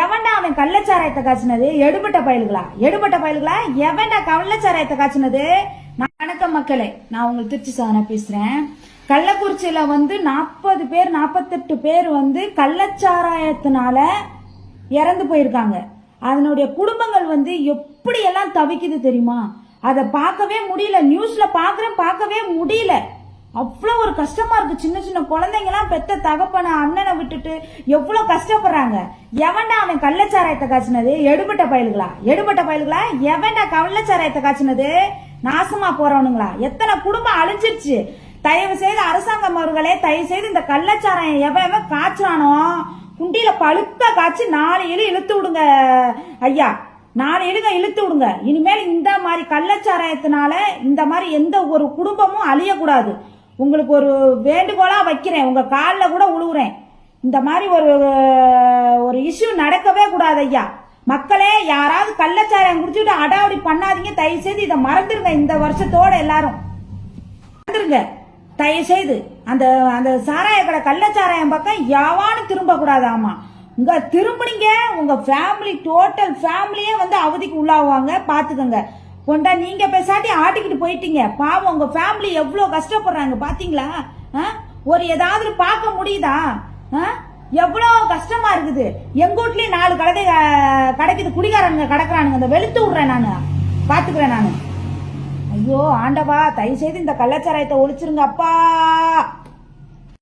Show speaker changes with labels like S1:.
S1: எவன்டா அவன் கள்ளச்சாராயத்தை காய்ச்சினது? எடுபட்ட பயல்களா? எடுபட்ட பயல்களா? எவன்டா கள்ளச்சாராயத்தை காய்ச்சினது? வணக்கம் மக்களே. நான் உங்களுக்கு திருச்சி சாதனை பேசுறேன். கள்ளக்குறிச்சியில வந்து நாற்பது பேர் நாற்பத்தெட்டு பேர் வந்து கள்ளச்சாராயத்தினால இறந்து போயிருக்காங்க. அதனுடைய குடும்பங்கள் வந்து எப்படி எல்லாம் தவிக்குது தெரியுமா? அதை பார்க்கவே முடியல. நியூஸ்ல பார்க்குறேன் பார்க்கவே முடியல. அவ்வளோ ஒரு கஷ்டமா இருக்கு. சின்ன சின்ன குழந்தைங்கலாம் பெத்த தகப்பனை அண்ணனை விட்டுட்டு எவ்வளோ கஷ்டப்படுறாங்க. எவன்டா அவன் கள்ளச்சாராயத்தை காய்ச்சினது? எடுபட்ட பயல்களா? எடுபட்ட பயல்களா? எவன்டா கள்ளச்சாராயத்தை காய்ச்சினது? நாசமா போறவனுங்களா? எத்தனை குடும்பம் அழிஞ்சிருச்சு. தயவு செய்து அரசாங்கம் அவர்களே தயவு செய்து இந்த கள்ளச்சாராயம் எவன் எவன் காய்ச்சானோ குண்டியில பழுக்க காய்ச்சி நாலு இழு இழுத்து விடுங்க ஐயா. நாலு இழுங்க இழுத்து விடுங்க. இனிமேல் இந்த மாதிரி கள்ளச்சாராயத்தினால இந்த மாதிரி எந்த ஒரு குடும்பமும் அழியக்கூடாது. உங்களுக்கு ஒரு வேண்டுகோளாக வைக்கிறேன். உங்கள் காலில் கூட உழுவுறேன். இந்த மாதிரி ஒரு ஒரு இஷ்யூ நடக்கவே கூடாது ஐயா. மக்களே யாராவது கள்ளச்சாராயம் குடிச்சுட்டு அடாவடி பண்ணாதீங்க. தயவு செய்து இதை மறந்துருங்க. இந்த வருஷத்தோட எல்லாரும். மறந்துடுங்க தயவு செய்து அந்த அந்த சாராய கடை கள்ளச்சாராயம் பக்கம் யாவானும் திரும்ப கூடாது ஆமா. உங்க திரும்பினீங்க. உங்க ஃபேமிலி டோட்டல் ஃபேமிலியே வந்து அவதிக்கு உள்ளாவாங்க. பாத்துக்கோங்க. கொண்டா நீங்க பேசாட்டி ஆட்டிக்கிட்டு போயிட்டீங்க. பாவம் உங்க ஃபேமிலி எவ்வளவு கஷ்டப்படுறாங்க பாத்தீங்களா? ஆ? ஒரு ஏதாவது பார்க்க முடியுதா? ஆ? எவ்வளவு கஷ்டமா இருக்குது. எங்க வீட்லயும் நாலு கடை கிடைக்குது குடிகாரங்க கிடக்குறானுங்க. அந்த வெளுத்து விடுறேன் நானு. பாத்துக்கிறேன் நானு. ஐயோ ஆண்டவா தயவு செய்து இந்த கள்ளச்சாராயத்தை ஒழிச்சிருங்க அப்பா.